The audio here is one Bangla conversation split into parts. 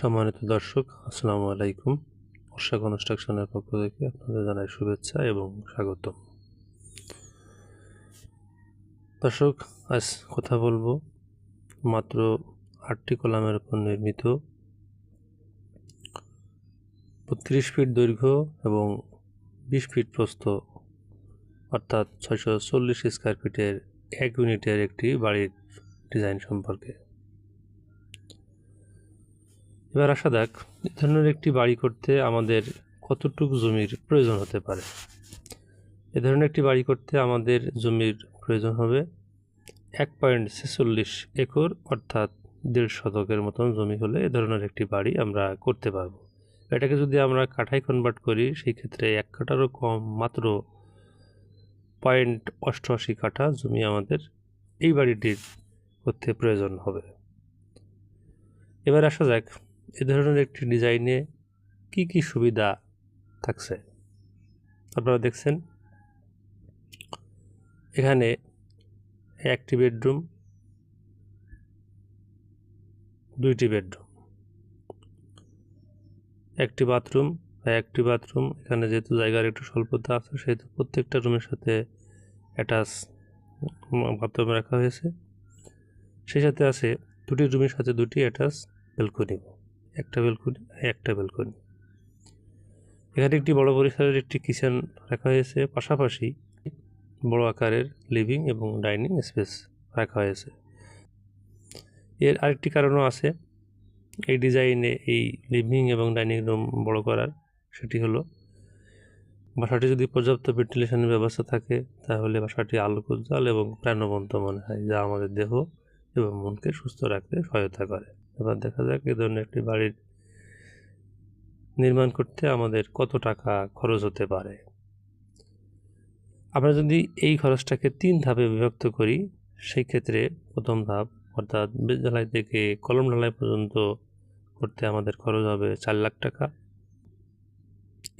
সম্মানিত দর্শক, আসসালামু আলাইকুম। বর্ষা কনস্ট্রাকশনের পক্ষ থেকে আপনাদের জানাই শুভেচ্ছা এবং স্বাগতম। দর্শক, আজ কথা বলব মাত্র আটটি কলামের উপর নির্মিত বত্রিশ ফিট দৈর্ঘ্য এবং বিশ ফিট প্রস্থ, অর্থাৎ ছয়শো চল্লিশ স্কোয়ার ফিটের এক ইউনিটের একটি বাড়ির ডিজাইন সম্পর্কে। এবার আসা যাক এ ধরনের একটি বাড়ি করতে আমাদের কতটুকু জমির প্রয়োজন হতে পারে? এ ধরনের একটি বাড়ি করতে আমাদের জমির প্রয়োজন হবে এক পয়েন্ট ছেচল্লিশ একর, অর্থাৎ দেড় শতকের মতন জমি হলে এ ধরনের একটি বাড়ি আমরা করতে পারব। এটাকে যদি আমরা কাঠায় কনভার্ট করি, সেই ক্ষেত্রে এক কাঠারও কম মাত্র পয়েন্ট অষ্টআশি কাঠা জমি আমাদের এই বাড়িটির করতে প্রয়োজন হবে। এবার আসা যাক এ ধরনের একটি ডিজাইনে কি কি সুবিধা থাকছে? আপনারা দেখছেন, এখানে একটি বেডরুম, দুইটি বেডরুম, একটি বাথরুম একটি বাথরুম। এখানে যেহেতু জায়গার একটু স্বল্পতা আছে, সেহেতু প্রত্যেকটা রুমের সাথে অ্যাটাচ বাথরুম রাখা হয়েছে। সেই সাথে আছে দুটি রুমের সাথে দুটি অ্যাটাচ বেলকনি একটা বেলকনি একটা বেলকনি এখানে একটি বড় পরিসরের একটি কিচেন রাখা হয়েছে, পাশাপাশি বড় আকারের লিভিং এবং ডাইনিং স্পেস রাখা হয়েছে। এর আরেকটি কারণও আছে, এই ডিজাইনে এই লিভিং এবং ডাইনিং রুম বড় করার, সেটি হলো বাসাটি যদি পর্যাপ্ত ভেন্টিলেশনের ব্যবস্থা থাকে, তাহলে বাসাটি আলোক উজ্জ্বল এবং প্রাণবন্ত মনে হয়, যা আমাদের দেহ এবং মনকে সুস্থ রাখতে সহায়তা করে। এবার দেখা যাক এ ধরনের একটি বাড়ির নির্মাণ করতে আমাদের কত টাকা খরচ হতে পারে। আমরা যদি এই খরচটাকে তিন ধাপে বিভক্ত করি সেই ক্ষেত্রে প্রথম ধাপ অর্থাৎ ঢালাই থেকে কলম ঢালাই পর্যন্ত করতে আমাদের খরচ হবে চার লাখ টাকা।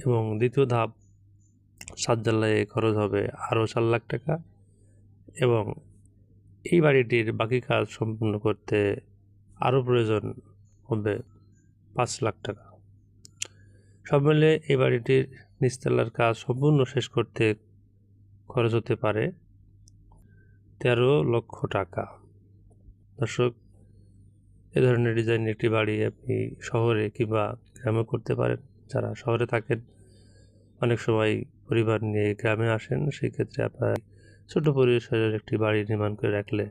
এবং দ্বিতীয় ধাপ সাত জ্বালায় খরচ হবে আরও চার লাখ টাকা। এবং এই বাড়িটির বাকি কাজ সম্পূর্ণ করতে আরও প্রয়োজন হবে পাঁচ লাখ টাকা। সব মিলে এই বাড়িটির নিচতলার কাজ সম্পূর্ণ শেষ করতে খরচ হতে পারে তেরো লক্ষ টাকা। দর্শক, এ ধরনের ডিজাইন একটি বাড়ি আপনি শহরে কিংবা গ্রামে করতে পারেন। যারা শহরে থাকেন, অনেক সময় পরিবার নিয়ে গ্রামে আসেন, সেই ক্ষেত্রে আপনার ছোটো পরিসরের একটি বাড়ি নির্মাণ করে রাখলে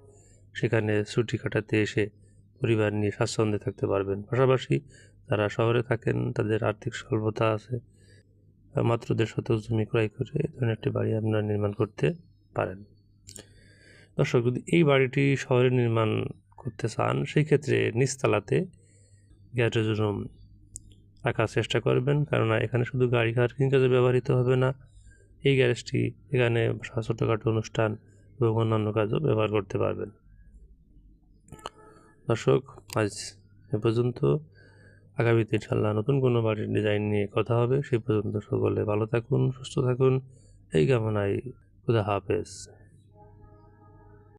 সেখানে ছুটি কাটাতে এসে পরিবার নিয়ে স্বাচ্ছন্দ্যে থাকতে পারবেন। পাশাপাশি যারা শহরে থাকেন, তাদের আর্থিক স্বল্পতা আছে। মাত্র দেড় শতক জমি ক্রয় করে এ ধরনের একটি বাড়ি আপনারা নির্মাণ করতে পারেন। দর্শক, যদি এই বাড়িটি শহরে নির্মাণ করতে চান, সেই ক্ষেত্রে নিচতলাতে গ্যারেজ রুম রাখার চেষ্টা করবেন। কেননা এখানে শুধু গাড়ি পার্কিং কাজে ব্যবহৃত হবে না। এই গ্যারেজটি এখানে ছোটোখাটো অনুষ্ঠান এবং অন্যান্য কাজও ব্যবহার করতে পারবেন। দর্শক, আজ এ পর্যন্ত। আগামীতে ইনশাল্লাহ নতুন কোনো বাড়ির ডিজাইন নিয়ে কথা হবে। সেই পর্যন্ত সকলে ভালো থাকুন, সুস্থ থাকুন। এই কামনায় খুদা হাফেজ।